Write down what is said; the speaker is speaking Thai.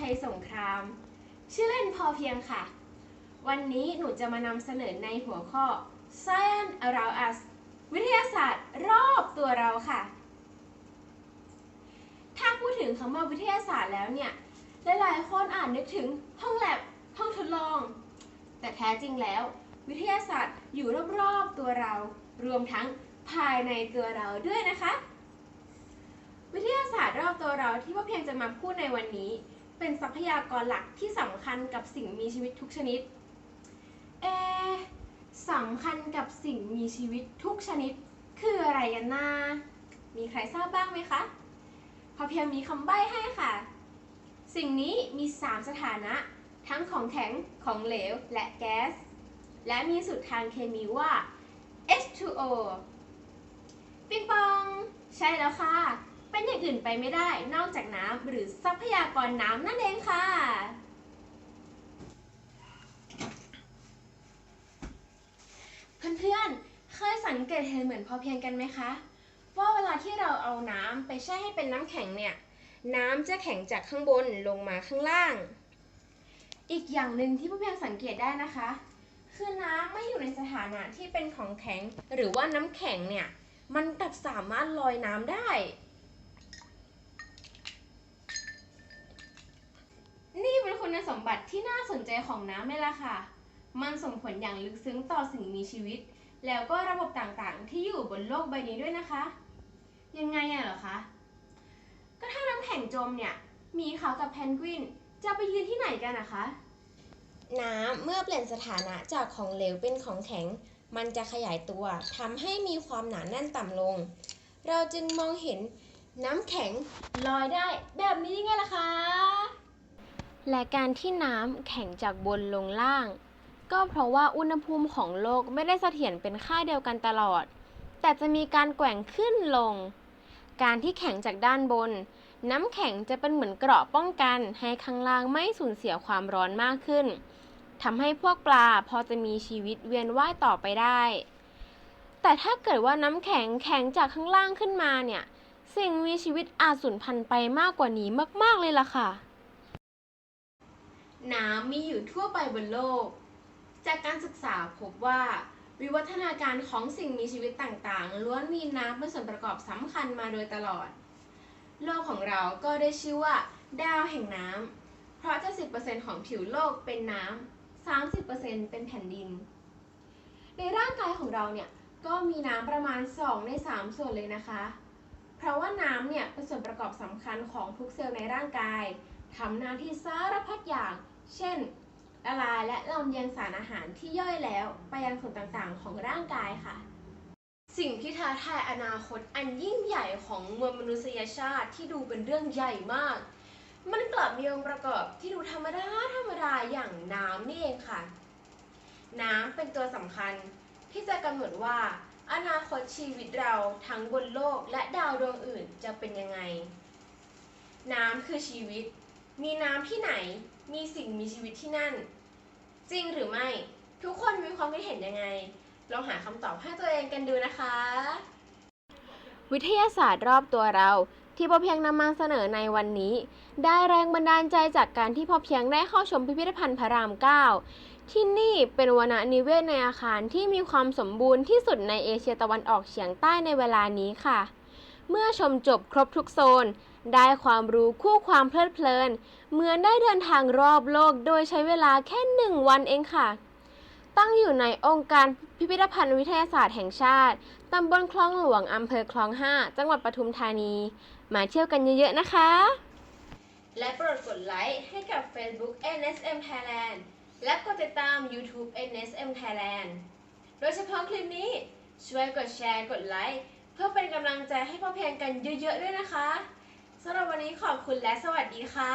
ชัยสงคราม ชื่อเล่นพอเพียงค่ะ วันนี้หนูจะมานำเสนอในหัวข้อ Science Around Us วิทยาศาสตร์รอบตัวเราค่ะ ถ้าพูดถึงคำว่าวิทยาศาสตร์แล้วเนี่ย หลายๆคนอาจนึกถึงห้องแลบ ห้องทดลอง แต่แท้จริงแล้ว วิทยาศาสตร์อยู่รอบๆตัวเรา รวมทั้งภายในตัวเราด้วยนะคะ วิทยาศาสตร์รอบตัวเราที่พ่อเพียงจะมาพูดในวันนี้ เป็นทรัพยากรหลักที่สำคัญกับสิ่งมีชีวิตทุกชนิด เอะสำคัญกับสิ่งมีชีวิตทุกชนิด คืออะไรกันนะมีใครทราบบ้างไหมคะพอเพียงมีคำใบ้ให้ค่ะ สิ่งนี้มี 3 สถานะ ทั้งของแข็ง ของเหลว และแก๊ส และมีสูตรทางเคมีว่า H2O ปิงปอง ใช่แล้วค่ะ เป็นอย่างอื่นไปไม่ได้นอกจากน้ำหรือทรัพยากรน้ำนั่นเองค่ะ เพื่อนๆ เคยสังเกตเห็นเหมือนพอเพียงกันไหมคะ ว่าเวลาที่เราเอาน้ำไปแช่ให้เป็นน้ำแข็งเนี่ย น้ำจะแข็งจากข้างบนลงมาข้างล่าง อีกอย่างหนึ่งที่พวกเพียงสังเกตได้นะคะ คือน้ำไม่อยู่ในสถานะที่เป็นของแข็งหรือว่าน้ำแข็งเนี่ยมันกลับสามารถลอยน้ำได้ นี่เป็น คุณสมบัติที่น่าสนใจของน้ำเลยล่ะค่ะ มันส่งผลอย่างลึกซึ้งต่อสิ่งมีชีวิต แล้วก็ระบบต่างๆ ที่อยู่บนโลกใบนี้ด้วยนะคะ ยังไงอะเหรอคะ ก็ถ้าน้ำแข็งจมเนี่ยหมีเขากับแพนกวินจะไปยืนที่ไหนกันนะคะ น้ำเมื่อเปลี่ยนสถานะจากของเหลวเป็นของแข็ง มันจะขยายตัวทำให้มีความหนาแน่นต่ำลง เราจึงมองเห็นน้ำแข็งลอยได้แบบนี้ไงล่ะคะ และการที่น้ำแข็งจากบนลงล่าง ก็เพราะว่าอุณหภูมิของโลกไม่ได้เสถียรเป็นค่าเดียวกันตลอด แต่จะมีการแกว่งขึ้นลง การที่แข็งจากด้านบน น้ำแข็งจะเป็นเหมือนเกราะป้องกันให้ข้างล่างไม่สูญเสียความร้อนมากขึ้นทำให้พวกปลาพอจะมีชีวิตเวียนว่ายต่อไปได้ แต่ถ้าเกิดว่าน้ำแข็งแข็งจากข้างล่างขึ้นมาเนี่ย สิ่งมีชีวิตอาจสูญพันธุ์ไปมากกว่านี้มาก ๆ เลยล่ะค่ะ น้ำมีอยู่ทั่วไปบนโลก จากการศึกษาพบว่า วิวัฒนาการของสิ่งมีชีวิตต่างๆ ล้วนมีน้ำเป็นส่วนประกอบสำคัญมาโดยตลอด โลกของเราก็ได้ชื่อว่า ดาวแห่งน้ำ เพราะ 70%ของผิวโลกเป็นน้ำ 30%เป็นแผ่นดิน ในร่างกายของเราเนี่ยก็มีน้ำประมาณ 2 ใน 3 ส่วนเลยนะคะ เพราะว่าน้ำเนี่ยเป็นส่วนประกอบสำคัญของทุกเซลล์ในร่างกายทำหน้าที่สารพัดอย่าง เช่น ละลายและลำเลียงสารอาหารที่ย่อยแล้วไปยังส่วนต่างๆ ของร่างกายค่ะ สิ่งที่ท้าทายอนาคตอันยิ่งใหญ่ของมวลมนุษยชาติที่ดูเป็นเรื่องใหญ่มาก มันกลับมีองค์ประกอบที่ดูธรรมดาธรรมดาอย่างน้ำนี่เองค่ะ น้ำเป็นตัวสำคัญที่จะกำหนดว่าอนาคตชีวิตเราทั้งบนโลกและดาวดวงอื่นจะเป็นยังไง น้ำคือชีวิต มีน้ำที่ไหน มีสิ่งมีชีวิตที่นั่น จริงหรือไม่ ทุกคนมีความคิดเห็นยังไง ลองหาคำตอบให้ตัวเองกันดูนะคะ วิทยาศาสตร์รอบตัวเราที่พอเพียงนำมาเสนอในวันนี้ ได้แรงบันดาลใจจากการที่พอเพียงได้เข้าชมพิพิธภัณฑ์พระราม 9 ที่นี่เป็นวรรณนิเวศในอาคารที่มีความสมบูรณ์ที่สุดในเอเชียตะวันออกเฉียงใต้ในเวลานี้ค่ะ เมื่อชมจบครบทุกโซน ได้ความรู้คู่ความเพลิดเพลิน เหมือนได้เดินทางรอบโลกโดยใช้เวลาแค่หนึ่งวันเองค่ะ ตั้งอยู่ในองค์การพิพิธภัณฑ์วิทยาศาสตร์แห่งชาติ ตำบลคลองหลวง อำเภอคลอง 5 จังหวัดปทุมธานี มาเที่ยวกันเยอะๆนะคะ และโปรดกดไลค์ให้กับ Facebook NSM Thailand และกดติดตาม YouTube NSM Thailand โดยเฉพาะคลิปนี้ช่วยกดแชร์กดไลค์ เพื่อเป็นกำลังใจให้พ่อเพียงกันเยอะๆด้วยนะคะสำหรับวันนี้ขอบคุณและสวัสดีค่ะ